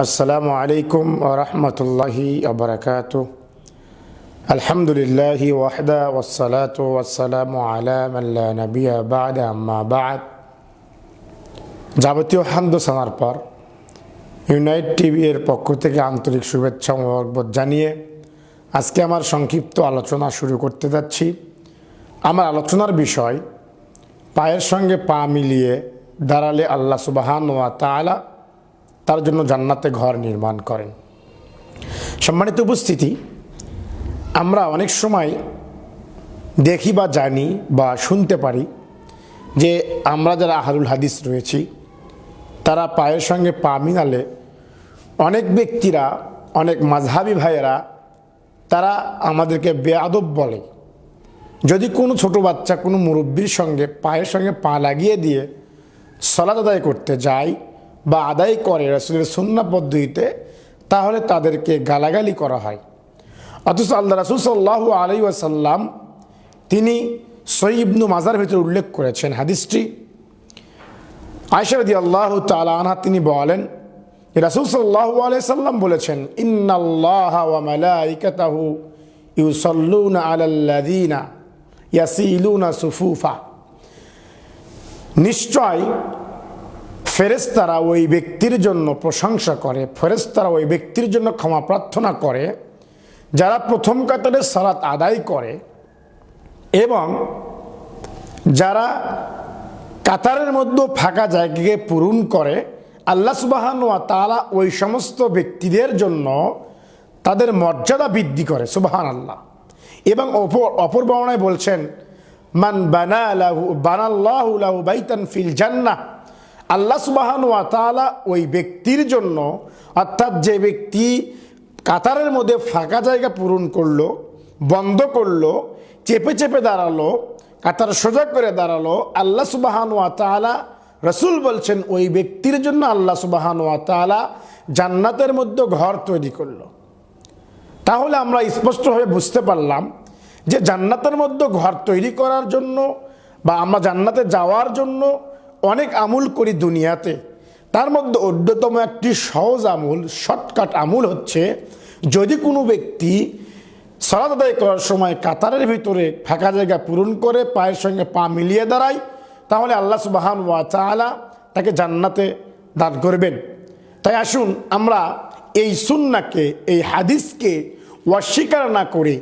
আসসালামু আলাইকুম রহমতুল্লাহি আবরকাত আলহামদুলিল্লাহ ওয়াহদা ওসালাত ওয়াসালাম আলামাল্লা নবিয়া বাদ আম্মা বাদ। যাবতীয় হামদ সামার পর ইউনাইট টিভি এর পক্ষ থেকে আন্তরিক শুভেচ্ছা মহব্বত জানিয়ে আজকে আমার সংক্ষিপ্ত আলোচনা শুরু করতে যাচ্ছি। আমার আলোচনার বিষয়, পায়ের সঙ্গে পা মিলিয়ে দাঁড়ালে আল্লাহ সুবাহান ওয়া তালা তার জন্য জান্নাতে ঘর নির্মাণ করেন। সম্মানিত উপস্থিতি, আমরা অনেক সময় দেখি বা জানি বা শুনতে পারি যে আমরা যারা আহারুল হাদিস রয়েছি, তারা পায়ের সঙ্গে পা মিলালে অনেক ব্যক্তিরা, অনেক মাঝহাবি ভাইয়েরা, তারা আমাদেরকে বেয়াদব বলে। যদি কোনো ছোট বাচ্চা কোনো মুরব্বীর সঙ্গে পায়ের সঙ্গে পা লাগিয়ে দিয়ে সলাত আদায় করতে যায় বা আদায় করে রসুলের সুন্না পদ্ধতিতে, তাহলে তাদেরকে গালাগালি করা হয়। অথচ আল্লাহ রাসুল সাল্লাহ আলাই ওয়াসাল্লাম তিনি সৈবনু মাজার ভিতরে উল্লেখ করেছেন হাদিসটি। আয়সারদি আল্লাহ তালা তিনি বলেন, রাসুল সাল্লাহ আলাইসাল্লাম বলেছেন, ইন্নাল্লাহ ইউসাল্লুনা সুফুফা। নিশ্চয় ফেরেস্তারা ওই ব্যক্তির জন্য প্রশংসা করে ফেরেস্তারা ওই ব্যক্তির জন্য ক্ষমা প্রার্থনা করে, যারা প্রথম কাতারে সালাত আদায় করে এবং যারা কাতারের মধ্যে ফাঁকা জায়গাকে পূরণ করে, আল্লাহ সুবাহান ওয়া তালা ওই সমস্ত ব্যক্তিদের জন্য তাদের মর্যাদা বৃদ্ধি করে সুবাহান আল্লাহ এবং অপর অপর বর্ণায় বলছেন, মান বানা লাহু বানাল্লাহু লাহু বাইতান ফিল জান্নাহ। আল্লাহ সুবাহান ওয়া তাআলা ওই ব্যক্তির জন্য, অর্থাৎ যে ব্যক্তি কাতারের মধ্যে ফাঁকা জায়গা পূরণ করল, বন্ধ করল, চেপে চেপে দাঁড়াল, কাতার সোজা করে দাঁড়াল, আল্লাহ সুবাহান ওয়া তাআলা, রসুল বলছেন ওই ব্যক্তির জন্য আল্লাহ সুবাহান ওয়া তাআলা জান্নাতের মধ্যে ঘর তৈরি করল। তাহলে আমরা স্পষ্টভাবে বুঝতে পারলাম যে জান্নাতের মধ্যে ঘর তৈরি করার জন্য বা আমরা জান্নাতে যাওয়ার জন্য অনেক আমুল করি দুনিয়াতে। তার মধ্যে অন্যতম একটি সহজ আমুল, শর্টকাট আমুল হচ্ছে, যদি কোনো ব্যক্তি সলাত আদায় করার সময় কাতারের ভিতরে ফাঁকা জায়গা পূরণ করে পায়ের সঙ্গে পা মিলিয়ে দাঁড়ায়, তাহলে আল্লাহ সুবাহান ওয়া চালা তাকে জান্নাতে দান করবেন। তাই আসুন আমরা এই সুন্নাকে, এই হাদিসকে অস্বীকার না করে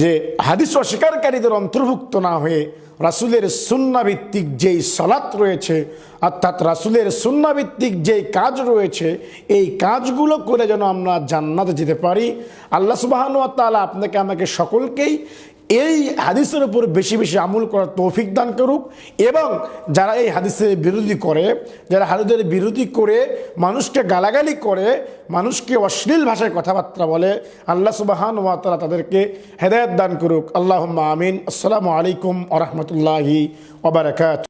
যে হাদিস অস্বীকারীদের অন্তর্ভুক্ত না হয়ে রাসুলের সুন্নাভিত্তিক যেই সলাৎ রয়েছে, অর্থাৎ রাসুলের সুন্নাভিত্তিক যেই কাজ রয়েছে, এই কাজগুলো করে যেন আমরা জান্নাতে যেতে পারি। আল্লাহ সুবাহানুয়া তালা আপনাকে, আমাকে সকলকেই এই হাদিসের উপর বেশি বেশি আমল করার তৌফিক দান করুক এবং যারা এই হাদিসের বিরোধী করে, যারা হাদিসের বিরোধী করে, মানুষকে গালাগালি করে, মানুষকে অশ্লীল ভাষায় কথাবার্তা বলে, আল্লাহ সুবাহান ওয়াতালা তাদেরকে হেদায়ত দান করুক। আল্লাহ আমিন। আসসালামু আলাইকুম আ রহমতুল্লাহি ওবরাকাত